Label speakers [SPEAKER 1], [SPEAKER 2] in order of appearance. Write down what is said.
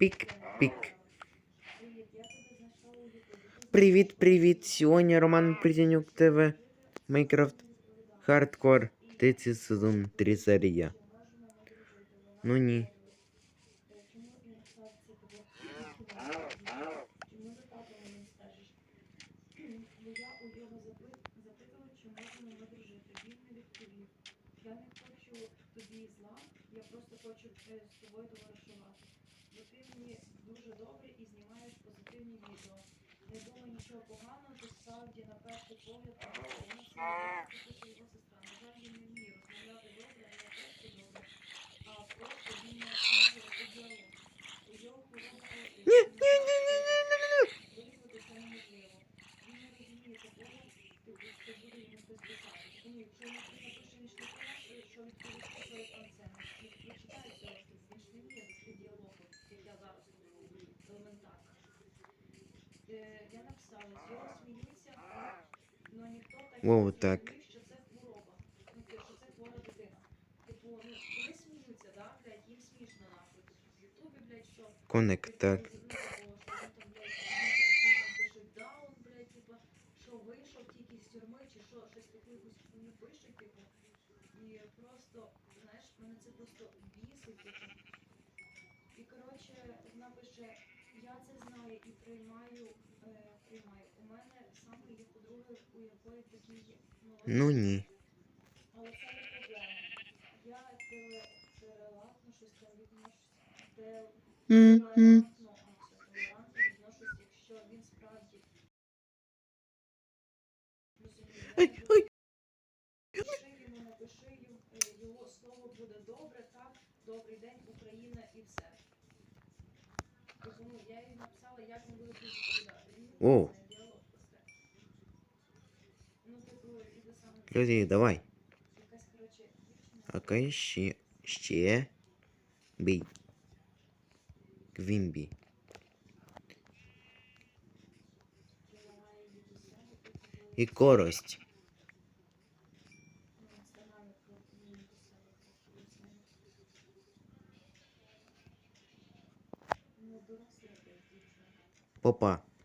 [SPEAKER 1] Пік-пік. Привіт, привіт. Сьогодні Роман Притянюк ТВ. Майнкрафт Хардкор. Третій сезон 3 серія. Ну ні.
[SPEAKER 2] Я не хочу тобі зла, я просто хочу е, з тобою товаришувати. Бо дуже добре і знімаєш позитивні відео. Не думай нічого поганого, ти справді на перший погляд що його сестра. На жаль, він не вміє розмовляти добре, не просто добре, а просто він не може вести діалог. У його хвороба
[SPEAKER 1] Ні, ні, ні, ні, ні, ні, ні.
[SPEAKER 2] Виявити це неможливо. Він не розуміє такого, ти бу- ти буде йому хтось писати. Тому якщо йому хтось напише не шліфона, що відповісти, що там це, не прочитай цього, що він ж не вміє вести діалогу, як я зараз роблю, елементарно. Е, Я написала, з його але ніхто так не
[SPEAKER 1] так.
[SPEAKER 2] розуміє, що це хвороба, ну, що це хвора дитина. Типу, ну, вони сміються, да, блядь, їм смішно нахуй. В Ютубі, блядь, що
[SPEAKER 1] Коник, так.
[SPEAKER 2] І коротше, вона пише, я це знаю і приймаю, приймаю. У мене саме є подруги, у якої такі є.
[SPEAKER 1] Ну ні.
[SPEAKER 2] Але це не проблема. Я толерантно щось там відношусь. Толерантно, толерантно відношусь, якщо він справді. Пиши йому, напиши йому, е, його слово буде добре, так, добрий день, Україна і все.
[SPEAKER 1] О.
[SPEAKER 2] відповідає, діалог просте. Ну, типу, іде саме.
[SPEAKER 1] Люди, давай.
[SPEAKER 2] Якась, коротше, дівчина.
[SPEAKER 1] Окей, ще. Ще. Бій. Квімбі. І корость. Попа.